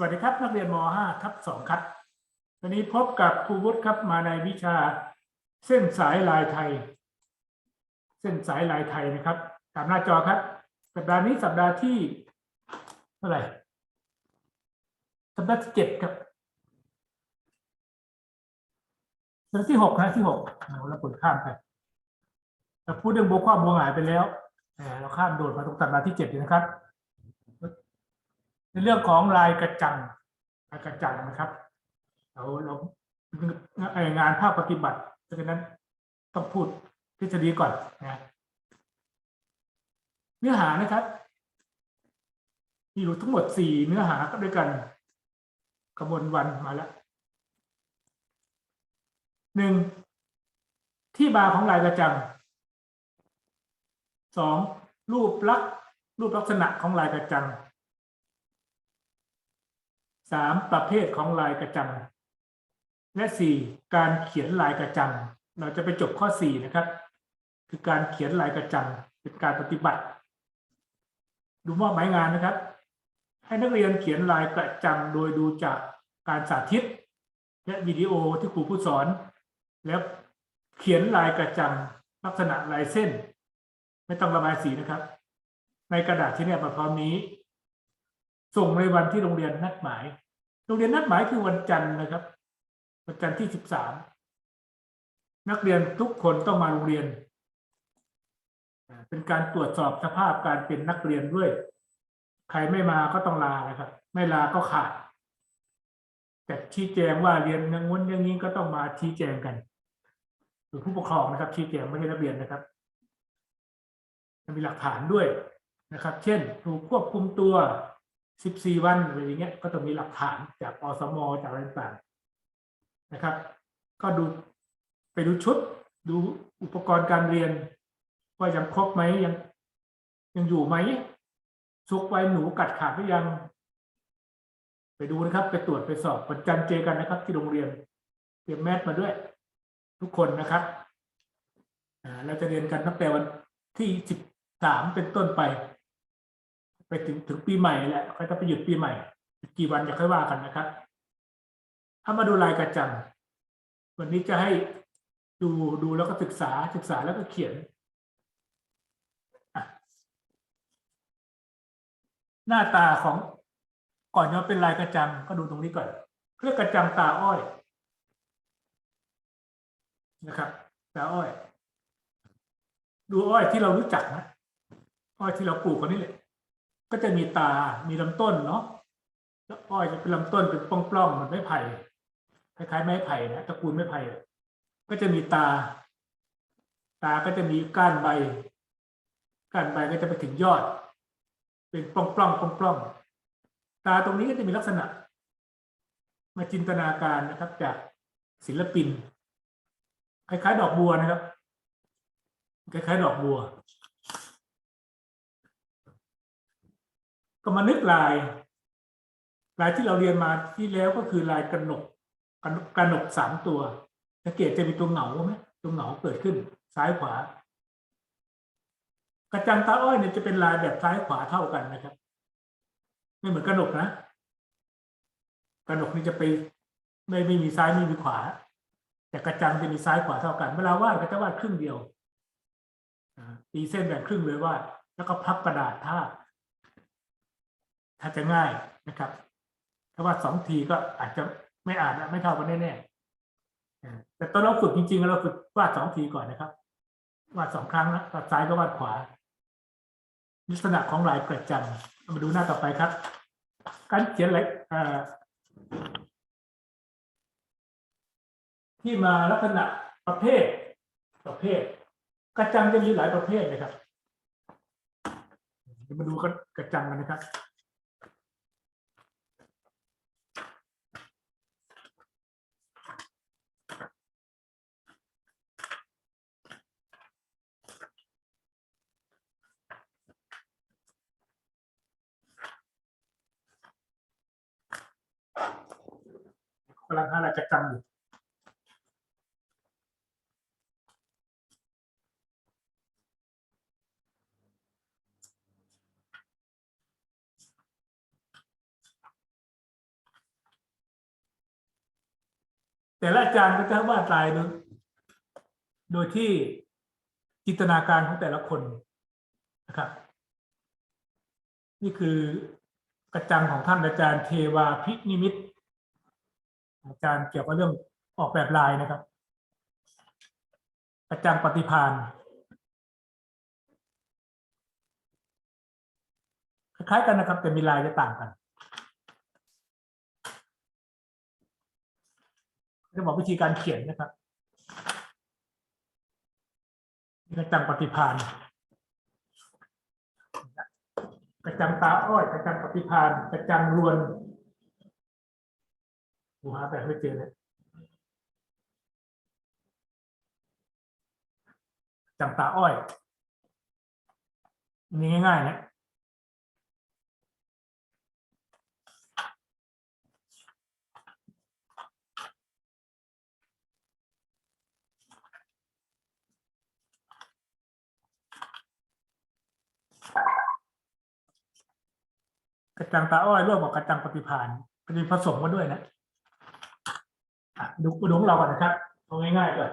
วัสดีครับ นักเรียนม .5 ทับ2ครับวันนี้พบกับครูวุฒิครับมาในวิชาเส้นสายลายไทย เส้นสายลายไทยนะครับ ตามหน้าจอครับ สัปดาห์นี้สัปดาห์ที่เท่าไหร่สัปดาห์ที่เจ็ดครับสัปดาห์ที่หกนะที่หกเราเปิดข้ามไปเราพูดเรื่องโบกความบวหายไปแล้วเราข้ามโดดมาตรงสัปดาห์ที่เจ็ดนะครับ ในเรื่องของลายกระจังลายกระจังนะครับเราเราเอ่องานภาคปฏิบัติเพราะฉะนั้นต้องพูดทฤษฎีก่อนนะเนื้อหานะครับ มีอยู่ทั้งหมดสี่เนื้อหาก็ด้วยกันกระบวนวันมาแล้วหนึ่งที่มาของลายกระจังสองรูปลักษณ์รูปลักษณะของลายกระจัง สามประเภทของลายกระจัง และสี่การเขียนลายกระจัง เราจะไปจบข้อสี่นะครับ คือการเขียนลายกระจังเป็นการปฏิบัติ ดูมอบหมายงานนะครับ ให้นักเรียนเขียนลายกระจังโดยดูจากการสาธิต และวิดีโอที่ครูผู้สอน แล้วเขียนลายกระจังลักษณะลายเส้น ไม่ต้องระบายสีนะครับ ในกระดาษที่เนี่ยมาพร้อมนี้ ส่งในวันที่โรงเรียนนัดหมาย โรงเรียนนัดหมายคือวันจันทร์นะครับ วันจันทร์ที่สิบสามนักเรียนทุกคนต้องมาโรงเรียน เป็นการตรวจสอบสภาพการเป็นนักเรียนด้วย ใครไม่มาก็ต้องลานะครับ ไม่ลาก็ขาด แต่ชี้แจงว่าเรียนอย่างงู้นอย่างนี้ก็ต้องมาชี้แจงกันหรือผู้ปกครองนะครับ ชี้แจงไม่ใช่นักเรียนนะครับมีหลักฐานด้วยนะครับ เช่น ถูกควบคุมตัว 14วันอะไรอย่างเงี้ยก็ต้องมีหลักฐานจากอสมจากอะไรต่างๆนะครับ ก็ดูไปดูชุด ดูอุปกรณ์การเรียน ว่ายังครบไหมยังยังอยู่ไหมซุกไว้หนูกัดขาดหรือยัง ไปดูนะครับ ไปตรวจไปสอบวันจันทร์เจอกันนะครับ ที่โรงเรียนเตรียมแมสมาด้วย ทุกคนนะครับเราจะเรียนกันตั้งแต่วันที่13เป็นต้นไป ไปถึงถึงปีใหม่แหละเขาจะไปหยุดปีใหม่ กี่วันจะค่อยว่ากันนะครับ ถ้ามาดูลายกระจัง วันนี้จะให้ดูดูแล้วก็ศึกษาศึกษาแล้วก็เขียน หน้าตาของก่อนจะเป็นลายกระจังก็ดูตรงนี้ก่อนเรียกกระจังตาอ้อย นะครับ ตาอ้อย ดูอ้อยที่เรารู้จักนะอ้อยที่เราปลูกกันนี่แหละ ก็จะมีตา มีลำต้นเนาะแล้วอ้อยจะเป็นลำต้นเป็นปล้องๆเหมือนไม้ไผ่คล้ายๆไม้ไผ่นะตระกูลไม้ไผ่ก็จะมีตา ตาก็จะมีก้านใบ ก้านใบก็จะไปถึงยอด เป็นปล้องๆปล้องๆตาตรงนี้ก็จะมีลักษณะ มาจินตนาการนะครับจากศิลปิน คล้ายๆ ดอกบัวนะครับ คล้ายๆ ดอกบัว ก็มานึกลาย ลายที่เราเรียนมาที่แล้วก็คือลายกระหนกกระหนกสามตัวสังเกตจะมีตัวเหงาไหมตัวเหงาเกิดขึ้น ซ้ายขวา กระจังตาอ้อยเนี่ยจะเป็นลายแบบซ้ายขวาเท่ากันนะครับ ไม่เหมือนกระหนกนะกระหนกนี่จะไปไม่ไม่มีซ้ายไม่มีขวา แต่กระจังจะมีซ้ายขวาเท่ากัน เวลาวาดก็จะวาดครึ่งเดียวตีเส้นแบ่งครึ่งเลยวาดแล้วก็พับกระดาษทาบ ถ้าจะง่ายนะครับถ้าว่าสองทีก็อาจจะไม่อ่านไม่เท่ากันแน่ๆแต่ตอนเราฝึกจริงๆเราฝึกวาดสองทีก่อนนะครับวาดสองครั้งนะวาดซ้ายก็วาดขวา ลักษณะของลายกระจังมาดูหน้าต่อไปครับ การเขียนอะไรอ่าที่มาลักษณะประเภทประเภท กระจังจะมีหลายประเภทนะครับมาดูกันกระจังกันนะครับ จกจังหวัดแต่ละอาจารย์ก็จะวาดลายโดยโดยที่จินตนาการของแต่ละคนนะครับ นี่คือกระจังของท่านอาจารย์เทวาพิณิมิตาจารย์เกี่ยวกับเรื่องออกแบบลายนะครับกระจังปฏิพานคล้ายๆกันนะครับ แต่มีลายจะต่างกันจะบอกวิธีการเขียนนะครับกระจังปฏิพานกระจังตาอ้อยกระจังปฏิพานกระจังรวน หูหาแบบไม่เจอเลยกระจังตาอ้อยนี่ง่ายๆนะกระจังตาอ้อยร่วมกับกระจังปฏิพานก็จะผสมกันด้วยนะ ดูมาดูของเราก่อนนะครับเอาง่ายๆก่อน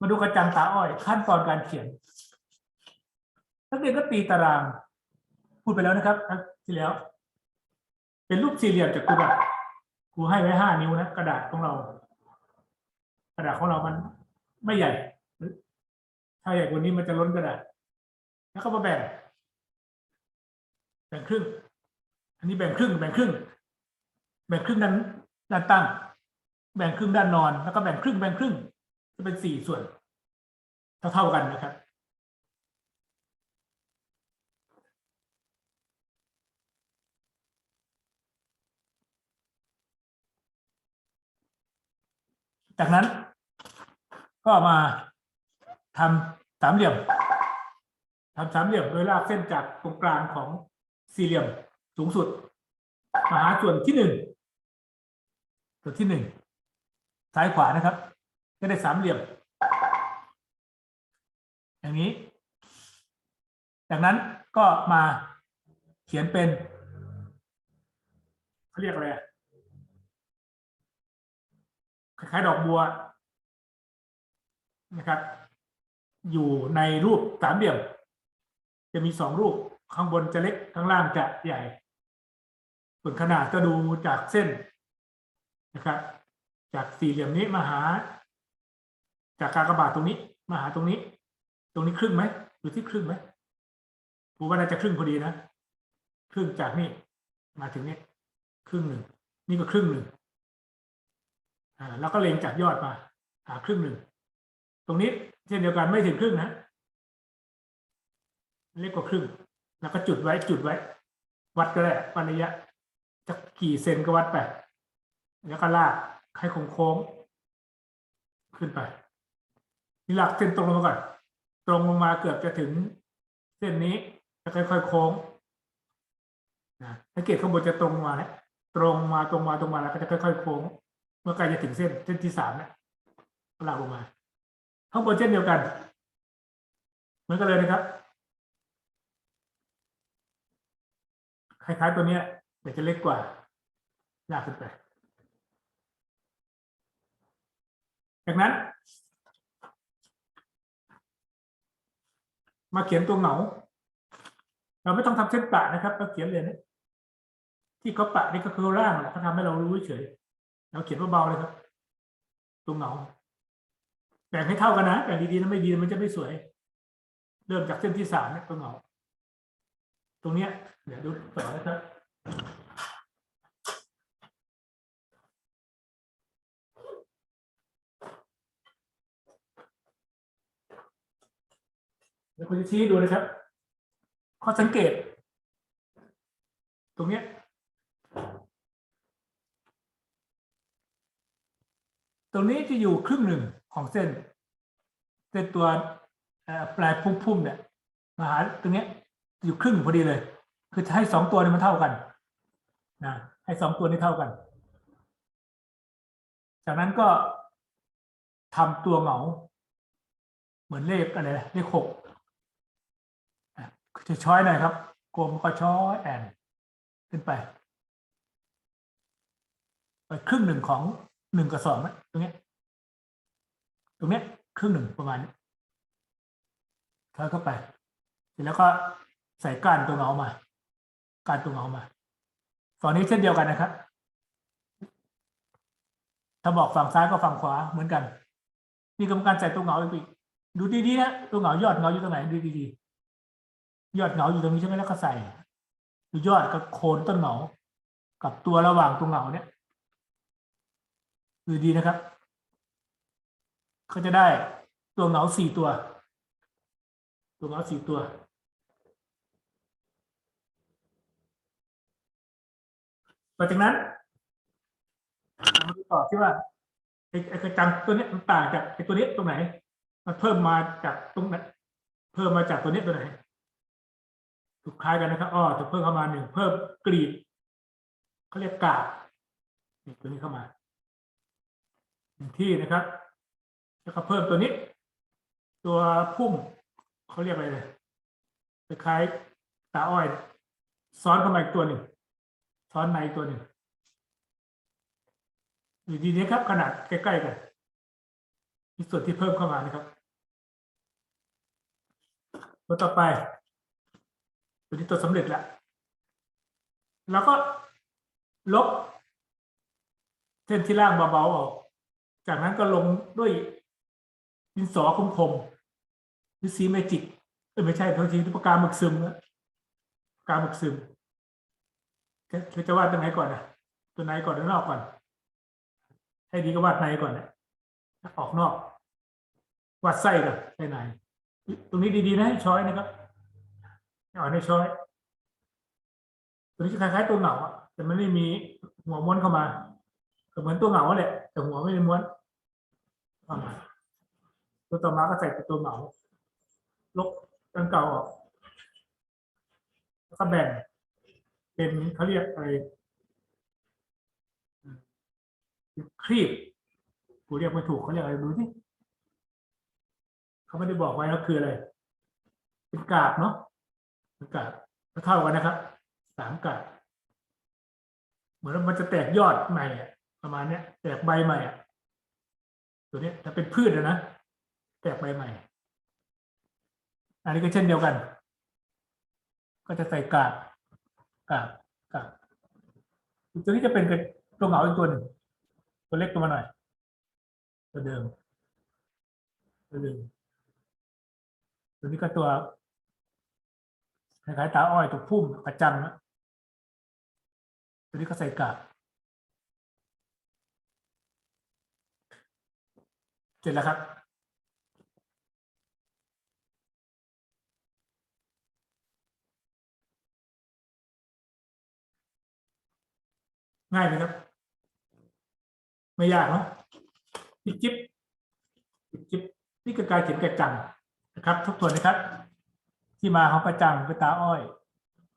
มาดูกระจังตาอ้อย ขั้นตอนการเขียน นักเรียนก็ตีตาราง พูดไปแล้วนะครับที่แล้ว เป็นรูปสี่เหลี่ยมจากกระดาษครูให้ไว้ห้านิ้วนะกระดาษของเรา กระดาษของเรามันไม่ใหญ่ ถ้าใหญ่กว่านี้มันจะล้นกระดาษ แล้วก็มาแบ่ง แบ่งครึ่ง อันนี้แบ่งครึ่ง แบ่งครึ่ง แบ่งครึ่งด้นด้านตั้ง แบ่งครึ่งด้านนอน แล้วก็แบ่งครึ่งแบ่งครึ่งจะเป็นสี่ส่วนเท่าเท่าๆกันนะครับจากนั้นก็มาทำสามเหลี่ยมทำสามเหลี่ยมโดยลากเส้นจากตรงกลางของสี่เหลี่ยมสูงสุด มาหาส่วนที่หนึ่งส่วนที่หนึ่ง ซ้ายขวานะครับจะได้สามเหลี่ยม อย่างนี้ จากนั้นก็มาเขียนเป็นเขาเรียกอะไรคล้ายๆดอกบัวนะครับ อยู่ในรูปสามเหลี่ยม จะมีสองรูปข้างบนจะเล็กข้างล่างจะใหญ่ ส่วนขนาดก็ดูจากเส้นนะครับ จากสี่เหลี่ยมนี้มาหา จากกากบาทตรงนี้ มาหาตรงนี้ ตรงนี้ครึ่งไหมอยู่ที่ครึ่งไหมผมว่าน่าจะครึ่งพอดีนะครึ่งจากนี่มาถึงนี้ครึ่งหนึ่งนี่ก็ครึ่งหนึ่งอ่าแล้วก็เล็งจากยอดมา หาครึ่งหนึ่งตรงนี้เช่นเดียวกันไม่ถึงครึ่งนะเล็กกว่าครึ่ง แล้วก็จุดไว้จุดไว้ วัดก็ได้วัดระยะจะกี่เซนก็วัดไป แล้วก็ลาก ให้โค้งขึ้นไปนี่หลักเส้นตรงลงมาก่อน ตรงลงมาเกือบจะถึงเส้นนี้แล้วค่อยๆโค้งนะสังเกตข้างบนจะตรงมาแล้วตรงมาตรงมาตรงมาแล้วก็จะค่อยๆโค้ง เมื่อใกล้จะถึงเส้นเส้นที่สามเนี่ยก็ลากลงมา ข้างบนเช่นเดียวกัน เหมือนกันเลยนะครับ คล้ายๆตัวเนี้ยแต่จะเล็กกว่าลากขึ้นไป จากนั้น มาเขียนตัวเหงา เราไม่ต้องทำเส้นปะนะครับเราเขียนเลยนะที่เขาปะนี่ก็คือร่างแหละเขาทำให้เรารู้เฉยเราเขียนเบาๆเลยครับ ตัวเหงาแบ่งให้เท่ากันนะแบ่งดีๆนะไม่ดีมันจะไม่สวย เริ่มจากเส้นที่สามเนี่ยตัวเหงาตรงเนี้ยเดี๋ยวดูต่อนะครับ เดี๋ยวคุณจะชี้ดูนะครับข้อสังเกต ตรงเนี้ยตรงนี้จะอยู่ครึ่งหนึ่งของเส้นเส้นตัวปลายพุ่มๆเนี่ยมาหาตรงเนี้ยอยู่ครึ่งพอดีเลย คือจะให้สองตัวนี้มันเท่ากันนะให้สองตัวนี้เท่ากัน จากนั้นก็ทำตัวเหงา เหมือนเลขอะไรเลขหก จะช้อยหน่อยครับกลมก็ช้อยแอนขึ้นไปไปครึ่งหนึ่งของหนึ่งกับสองนะตรงนี้ตรงนี้ครึ่งหนึ่งประมาณนี้ทอดเข้าไปเสร็จแล้วก็ใส่ก้านตัวเหงามาก้านตัวเหงามาฝั่งนี้เช่นเดียวกันนะครับ ถ้าบอกฝั่งซ้ายก็ฝั่งขวาเหมือนกันนี่กรรมการใส่ตัวเหงาอีกดูดีๆนะตัวเหงายอดเหงาอยู่ตรงไหนดูดีๆ ยอดเหงาอยู่ตรงนี้ใช่ไหมแล้วก็ใส่ยอดกับโคนต้นเหงา กับตัวระหว่างตัวเหงาเนี่ยดูดีนะครับก็จะได้ตัวเหงาสี่ตัว ตัวเหงาสี่ตัว ต่อจากนั้นมาดูต่อที่ว่าไอ้ไอ้กระจังตัวเนี้ยมันต่างจากไอ้ตัวเนี้ยตรงไหน มันเพิ่มมาจากตรงไหนเพิ่มมาจากตัวเนี้ยตัวไหน ถูกคล้ายกันนะครับอ้อจะเพิ่มเข้ามาหนึ่งเพิ่มกรีดเขาเรียกกาบตัวนี้เข้ามาหนึ่งที่นะครับ แล้วก็เพิ่มตัวนี้ ตัวพุ่มเขาเรียกอะไรเลยคล้ายตาอ้อยซ้อนเข้ามาอีกตัวหนึ่งซ้อนในตัวหนึ่งอยู่ดีนี้ครับ ขนาดใกล้ๆกันมีส่วนที่เพิ่มเข้ามานะครับตัวต่อไป ตัวนี้ตัวสำเร็จแล้วแล้วก็ลบ เส้นที่ล่างเบาๆออก จากนั้นก็ลงด้วยดินสอคมๆหรือสีเมจิกเออไม่ใช่ทั้งทีปากกาหมึกซึมนะปากกาหมึกซึมเธอจะวาดตัวไหนก่อนนะตัวไหนก่อนหรือนอกก่อน ให้ดีก็วาดในก่อนนะออกนอกวาดไส้ก่อนไส้ในตรงนี้ดีๆนะให้ช้อยนะครับ ให้อ่อนให้ช้อย ตัวนี้จะคล้ายๆตัวเหงาอะแต่มันไม่มีหัวม้วนเข้ามาก็เหมือนตัวเหงาแหละ แต่หัวไม่ได้ม้วนตัวต่อมาก็ใส่ตัวเหงาลบตังเก่าออกแล้วก็แบ่ง เป็นเขาเรียกอะไรครีบกูเรียกไม่ถูกเขาเรียกอะไรดูสิเขาไม่ได้บอกไว้ว่าคืออะไร เป็นกาบเนาะ กาบก็เท่ากันนะครับสามกาบเหมือนว่ามันจะแตกยอดใหม่อะประมาณเนี้ย แตกใบใหม่อะตัวเนี้ยถ้าเป็นพืชนะแตกใบใหม่ อันนี้ก็เช่นเดียวกัน ก็จะใส่กาบกับกับตัวนี้จะเป็นตัวเหงาอีกตัวหนึ่งตัวเล็กตัวมาหน่อยตัวเดิมตัวเดิมตัวนี้ก็ตัว คล้ายๆตาอ้อยตัวพุ่มกระจังนะตัวนี้ก็ใส่กาบเสร็จแล้วครับ ง่ายไหมครับ ไม่ยากเนาะจิ๊บจิ๊บจิ๊บจิ๊บนี่คือการเขียนกระจังนะครับทบทวนนะครับ ที่มาของกระจังคือตาอ้อย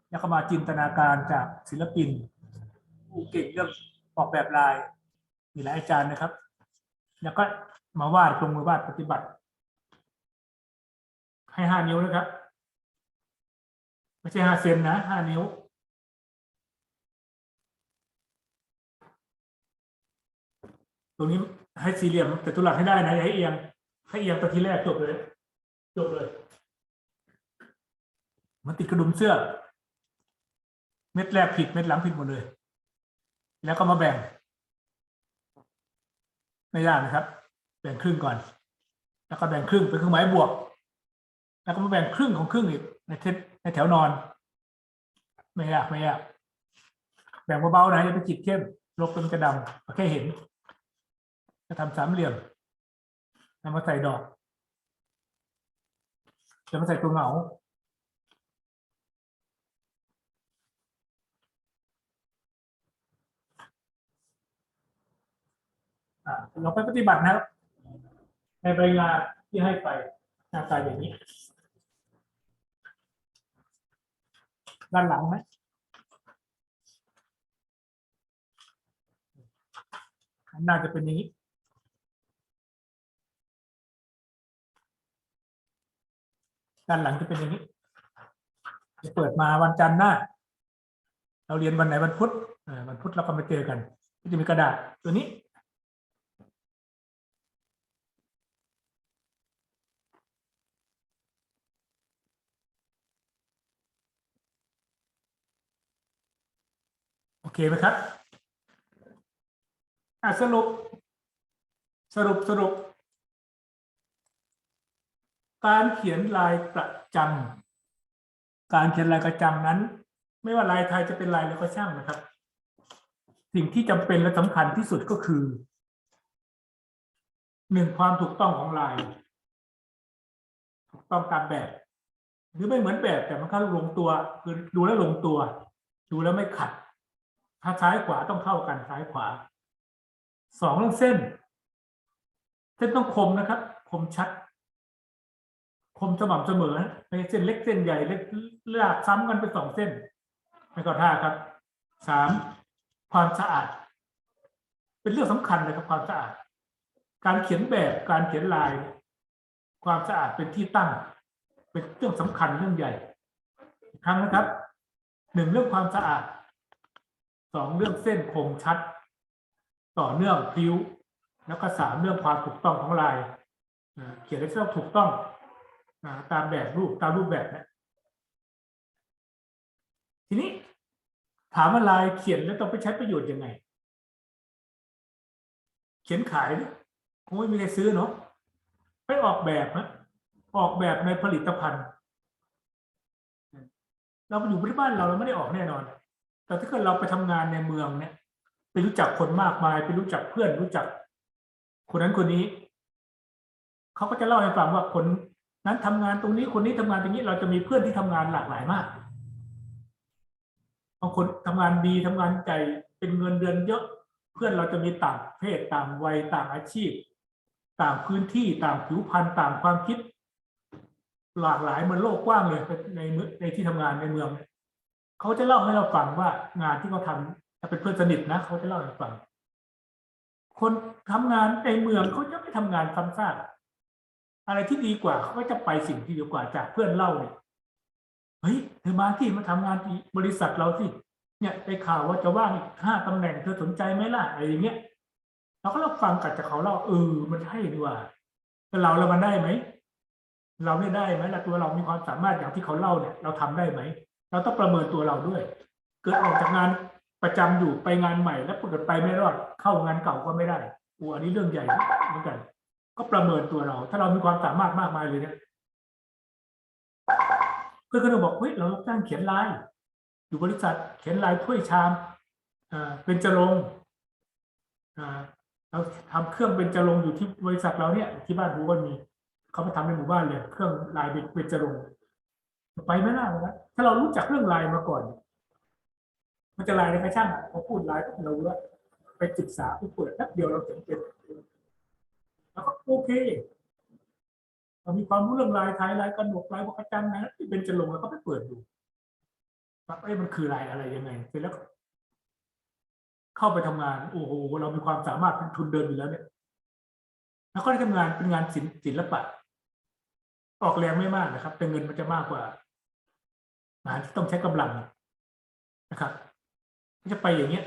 แล้วก็มาจินตนาการจากศิลปินผู้เก่งเรื่องออกแบบลาย มีหลายอาจารย์นะครับ แล้วก็มาวาดลงมือวาดปฏิบัติ ให้ห้านิ้วนะครับ ไม่ใช่ห้าเซนนะห้านิ้วตรงนี้ให้สี่เหลี่ยมแต่ตัวหลักให้ได้นะอย่าให้เอียงให้เอียงตัวทีแรกจบเลย จบเลย มันติดกระดุมเสื้อ เม็ดแรกผิดเม็ดหลังผิดหมดเลย แล้วก็มาแบ่ง ไม่ยากนะครับ แบ่งครึ่งก่อน แล้วก็แบ่งครึ่งเป็นเครื่องหมายบวก แล้วก็มาแบ่งครึ่งของครึ่งอีกในเทในแถวนอน ไม่ยากไม่ยากแบ่งเบาๆนะอย่าไปจิตเข้มลบจนจะดำแค่เห็นจะทำสามเหลี่ยมนำมาใส่ดอกจะมาใส่ตัวเหงา เราไปปฏิบัตินะครับ ในใบงานที่ให้ไปหน้าตาอย่างนี้ ด้านหลังไหมน่าจะเป็นอย่างนี้ด้านหลังจะเป็นอย่างนี้ จะเปิดมาวันจันทร์หน้า เราเรียนวันไหนวันพุธวันพุธเราก็มาเจอกัน ก็จะมีกระดาษตัวนี้ เคไหมครับอะสรุป สรุปสรุป การเขียนลายประจำการเขียนลายประจำนั้น ไม่ว่าลายไทยจะเป็นลายอะไรก็ช่างนะครับ สิ่งที่จำเป็นและสำคัญที่สุดก็คือหนึ่งความถูกต้องของลาย ถูกต้องตามแบบ หรือไม่เหมือนแบบแต่มันเข้าลงตัวคือดูแล้วลงตัว ดูแล้วไม่ขัด ถ้าซ้ายขวาต้องเข้ากันซ้ายขวาสองเรื่องเส้น เส้นต้องคมนะครับ คมชัด คมสม่ำเสมอไม่ใช่เส้นเล็กเส้นใหญ่เล็กเลือกซ้ำกันเป็นสองเส้นไม่ก็ท่าครับสามความสะอาด เป็นเรื่องสำคัญเลยครับความสะอาด การเขียนแบบการเขียนลาย ความสะอาดเป็นที่ตั้ง เป็นเรื่องสำคัญเรื่องใหญ่ ครั้งนะครับหนึ่งเรื่องความสะอาด สองเรื่องเส้นคมชัด ต่อเนื่องพิ้ว แล้วก็สามเรื่องความถูกต้องของลายเขียนได้ต้องถูกต้องตามแบบรูปตามรูปแบบนะทีนี้ถามว่าลายเขียนแล้วต้องไปใช้ประโยชน์ยังไง เขียนขายเนี่ยคงไม่มีใครซื้อเนาะไปออกแบบฮะออกแบบในผลิตภัณฑ์ เราไปอยู่ที่บ้านเราเราไม่ได้ออกแน่นอน แต่ถ้าเกิดเราไปทำงานในเมืองเนี่ย ไปรู้จักคนมากมายไปรู้จักเพื่อนรู้จัก คนนั้นคนนี้เขาก็จะเล่าให้ฟังว่าคนนั้นทำงานตรงนี้คนนี้ทำงานตรงนี้เราจะมีเพื่อนที่ทำงานหลากหลายมากบางคนทำงานดีทำงานใจเป็นเงินเดือนเยอะ เพื่อนเราจะมีต่างเพศต่างวัยต่างอาชีพ ต่างพื้นที่ต่างผิวพรรณต่างความคิด หลากหลายมันโลกกว้างเลยในในที่ทำงานในเมืองเนี่ย เขาจะเล่าให้เราฟังว่างานที่เขาทำถ้าเป็นเพื่อนสนิทนะเขาจะเล่าให้ฟัง คนทำงานในเมืองเขาจะไม่ทำงานซ้ำซากอะไรที่ดีกว่าเขาก็จะไปสิ่งที่ดีกว่าจากเพื่อนเล่าเนี่ยเฮ้ยเธอมาที่มาทำงานที่บริษัทเราที่เนี่ยได้ข่าวว่าจะว่างอีกห้าตำแหน่งเธอสนใจไหมล่ะอะไรอย่างเงี้ยเราก็เราฟังกัจากเขาเล่าเออมันใช่ดีว่าแต่เราเรามันได้ไหมเราไม่ได้ไหมล่ะตัวเรามีความสามารถอย่างที่เขาเล่าเนี่ย เราทำได้ไหม เราต้องประเมินตัวเราด้วย เกิดออกจากงานประจำอยู่ไปงานใหม่ แล้วเกิดไปไม่รอดเข้างานเก่าก็ไม่ได้อ้อันนี้เรื่องใหญ่เหมือนกัน ก็ประเมินตัวเรา ถ้าเรามีความสามารถมากมายเลยเนี่ยเพื่อนก็จะบอกเฮ้ยเราจ้างเขียนลายอยู่บริษัทเขียนลายถ้วยชามอ่าเป็นจะลงอ่าเราทำเครื่องเป็นจะลงอยู่ที่บริษัทเราเนี่ยที่บ้านผมก็มีเขาไปทำในหมู่บ้านเลย เครื่องลายเป็นเป็นจะลง ไปไม่ได้นะถ้าเรารู้จักเรื่องลายมาก่อน มันจะลายในกระช่างอะพอพูดลายเรารู้ว่าไปศึกษาไปเปิดแป๊บเดียวเราถึงเป็นแล้วก็โอเคเรามีความรู้เรื่องลายไทยลายกระหนกลายวัคจันนะที่เป็นจะลงแล้วก็ไปเปิดดูว่าเอ้ยมันคือลายอะไรยังไงเสร็จแล้ว เข้าไปทำงาน โอ้โหเรามีความสามารถเป็นทุนเดินอยู่แล้วเนี่ย แล้วก็ได้ทำงานเป็นงานศิลป์ศิลปะออกแรงไม่มากนะครับ แต่เงินมันจะมากกว่า งานที่ต้องใช้กำลังนะครับจะไปอย่างเงี้ย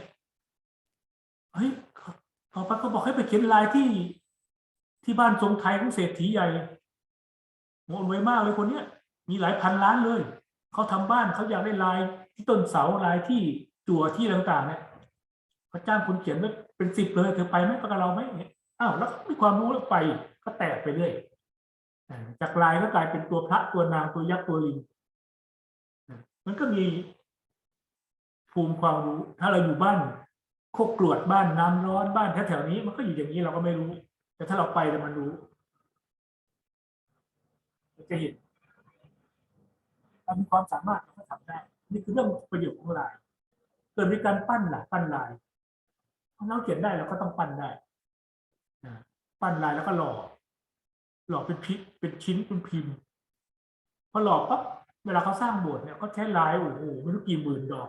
เฮ้ยต่อไปเขาบอกให้ไปเขียนลายที่ที่บ้านทรงไทยของเศรษฐีใหญ่โหรวยมากเลยคนเนี้ย มีหลายพันล้านเลย เขาทำบ้านเขาอยากได้ลายที่ต้นเสาลายที่จั่วที่ต่างๆเนี่ยเขาจ้างคุณเขียนไว้เป็นสิบเลยเธอไปไหมไปกับเราไหมเนี่ยอ้าวแล้วมีความรู้แล้วไปก็แตกไปเรื่อยจากลายก็กลายเป็นตัวพระตัวนางตัวยักษ์ตัวลิงอ่า มันก็มีภูมิความรู้ ถ้าเราอยู่บ้านโคกกรวดบ้านน้ำร้อนบ้านแถวๆนี้ มันก็อยู่อย่างนี้เราก็ไม่รู้ แต่ถ้าเราไปแล้วมันรู้จะเห็นเรามีความสามารถเราก็ทำได้ นี่คือเรื่องประโยชน์ของลายเกิดมีการปั้นล่ะปั้นลายเราเขียนได้เราก็ต้องปั้นได้ปั้นลายแล้วก็หล่อหล่อเป็นพิเป็นชิ้นเป็นพิมพ์พอหล่อปั๊บ เวลาเขาสร้างโบสถ์เนี่ยเขาใช้ลายโอ้โหไม่รู้กี่หมื่นดอก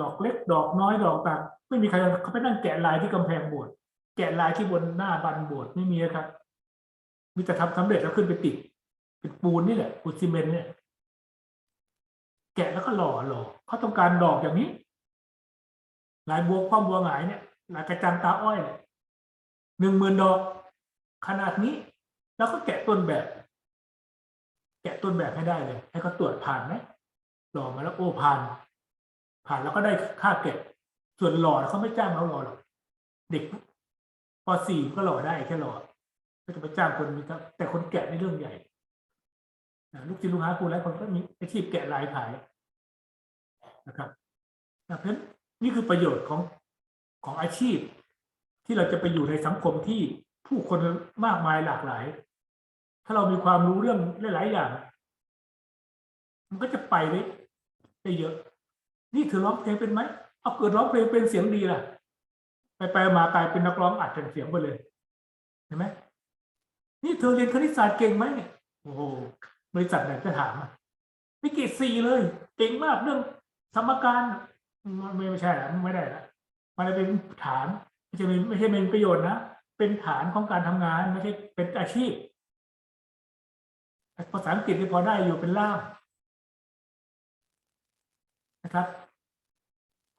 ดอกเล็กดอกน้อยดอกต่างไม่มีใครเขาไปนั่งแกะลายที่กำแพงโบสถ์แกะลายที่บนหน้าบันโบสถ์ไม่มีนะครับมีแต่ทำสำเร็จแล้วขึ้นไปติดเป็นปูนนี่แหละปูนซีเมนต์เนี่ย แกะแล้วก็หล่อหล่อเขาต้องการดอกอย่างนี้ลายบัวคว่ำบัวหงายเนี่ยลายกระจังตาอ้อยเนี่ยหนึ่งหมื่นดอก ขนาดนี้ แล้วก็แกะต้นแบบ แกะต้นแบบให้ได้เลย ให้เขาตรวจผ่านไหมหล่อมาแล้วโอ้ผ่าน ผ่านแล้วก็ได้ค่าเก็บ ส่วนหล่อเขาไม่จ้างเราหล่อหรอกเด็กป .4 ก็หล่อได้แค่หล่อก็จะไปจ้างคนมีครับแต่คนแกะในเรื่องใหญ่ลูกศิษย์ลูกหาครูหลายคนก็มีอาชีพแกะลายขายนะครับนะเพราะฉะนั้นนี่คือประโยชน์ของของอาชีพ ที่เราจะไปอยู่ในสังคมที่ผู้คนมากมายหลากหลาย ถ้าเรามีความรู้เรื่องหลาย ๆ อย่าง มันก็จะไปได้ได้เยอะ นี่เธอร้องเพลงเป็นไหมเอาเกิดร้องเพลงเป็นเสียงดีล่ะ ไปไปมากลายเป็นนักร้องอัดเสียงไปเลยเห็นไหมนี่เธอเรียนคณิตศาสตร์เก่งไหมเนี่ยโอ้โหบริษัทไหนจะถามอะไม่เกรดสี่เลย เก่งมากเรื่องสมการมันไม่ไม่ใช่ละไม่ได้ละมันเป็นฐานไม่ใช่ไม่ใช่เป็นประโยชน์นะเป็นฐานของการทำงานไม่ใช่เป็นอาชีพ ภาษาอังกฤษที่พอได้อยู่เป็นล่ามนะครับ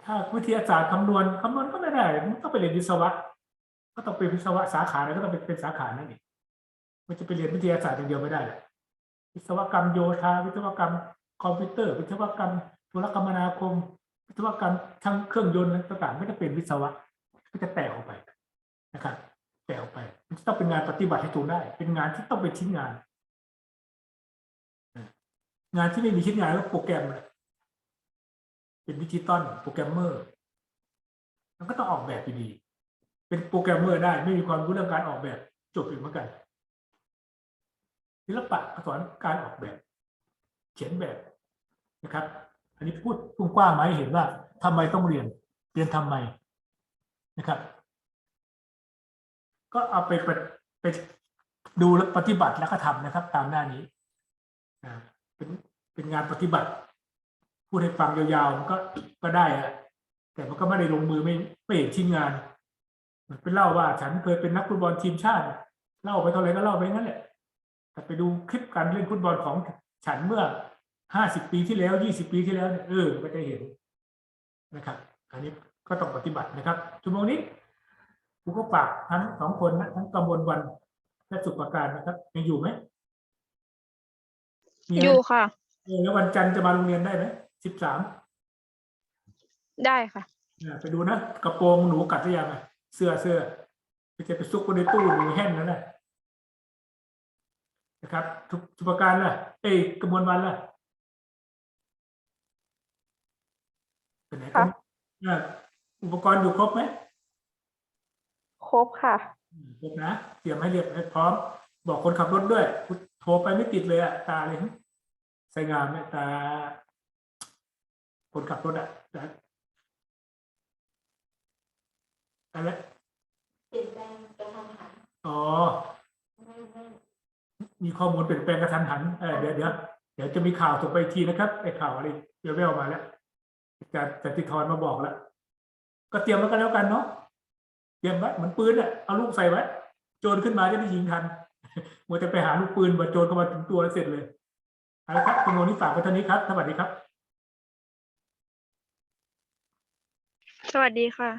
ถ้าวิทยาศาสตร์คำนวณคำนวณก็ไม่ได้มันต้องไปเรียนวิศวะ ก็ต้องเป็นวิศวะสาขาแล้วก็ต้องเป็นสาขานั่นเองมันจะไปเรียนวิทยาศาสตร์อย่างเดียวไม่ได้แหละวิศวกรรมโยธาวิศวกรรมคอมพิวเตอร์ วิศวกรรมโทรคมนาคม วิศวกรรมช่างเครื่องยนต์ต่างๆไม่ได้เป็นวิศวะก็จะแตกออกไปนะครับแตกออกไปมันจะต้องเป็นงานปฏิบัติให้ถูกได้ เป็นงานที่ต้องเป็นชิ้นงาน งานที่ไม่มีชิ้นงานแล้วโปรแกรมเป็นดิจิตอลโปรแกรมเมอร์ มันก็ต้องออกแบบดีๆเป็นโปรแกรมเมอร์ได้ไม่มีความรู้เรื่องการออกแบบจบอีกเหมือนกันศิลปะสอนการออกแบบ เขียนแบบนะครับ อันนี้พูดกว้างๆมห้เห็นว่าทำไมต้องเรียน เรียนทำไมนะครับ ก็เอาไปไปไปดูแล้วปฏิบัติแล้วก็ทำนะครับ ตามหน้านี้อ่า เป็นเป็นงานปฏิบัติพูดให้ฟังยาวๆมันก็ก็ได้อะแต่มันก็ไม่ได้ลงมือไม่ไม่เห็นชิ้นงาน มันเป็นเล่าว่าฉันเคยเป็นนักฟุตบอลทีมชาติ เล่าไปเท่าไหร่ก็เล่าไปงั้นแหละแต่ไปดูคลิปการเล่นฟุตบอลของฉันเมื่อห้าสิบปีที่แล้วยี่สิบปีที่แล้วเนี่ยเออก็จะเห็นนะครับ อันนี้ก็ต้องปฏิบัตินะครับชั่วโมงนี้ครูก็ฝากทั้งสองคนนะทั้งกำมลวันและสุประการนะครับยังอยู่ไหม อยู่ค่ะเออแล้ววันจันทร์จะมาโรงเรียนได้ไหมสิบสามได้ค่ะไปดูนะกระโปรงหนูกัดหรือยังอะเสื้อเสื้อไม่ใช่ไปซุกไว้ในตู้หนูแห้งนั่นแหละนะครับทุกทุกประการล่ะ เอ้ยกระมวลวันล่ะเป็นไหนกันค่ะอะอุปกรณ์อยู่ครบไหมครบค่ะอืมครบนะเตรียมให้เรียบให้พร้อม บอกคนขับรถด้วยคุณโทรไปไม่ติดเลยอะตาเลย ใส่งามเนี่ยตาคนขับรถอะนะอะไรเปลี่ยนแปลงกระทันหันอ๋อ ไม่ไม่มีข้อมูลเปลี่ยนแปลงกระทันหันเออเดี๋ยวเดี๋ยวเดี๋ยวจะมีข่าวส่งไปอีกทีนะครับไอ้ข่าวอะไรเดี๋ยวแววมาแล้วจะจะติดทอนมาบอกแล้ว ก็เตรียมไว้กันแล้วกันเนาะเตรียมไว้เหมือนปืนอะเอาลูกใส่ไว้โจรขึ้นมาจะได้ยิงทันมัวจะไปหาลูกปืนมาโจรเข้ามาถึงตัวแล้วเสร็จเลย เอาละครับคุณโมนี้ฝากไว้เท่านี้ครับ สวัสดีครับ สวัสดีค่ะ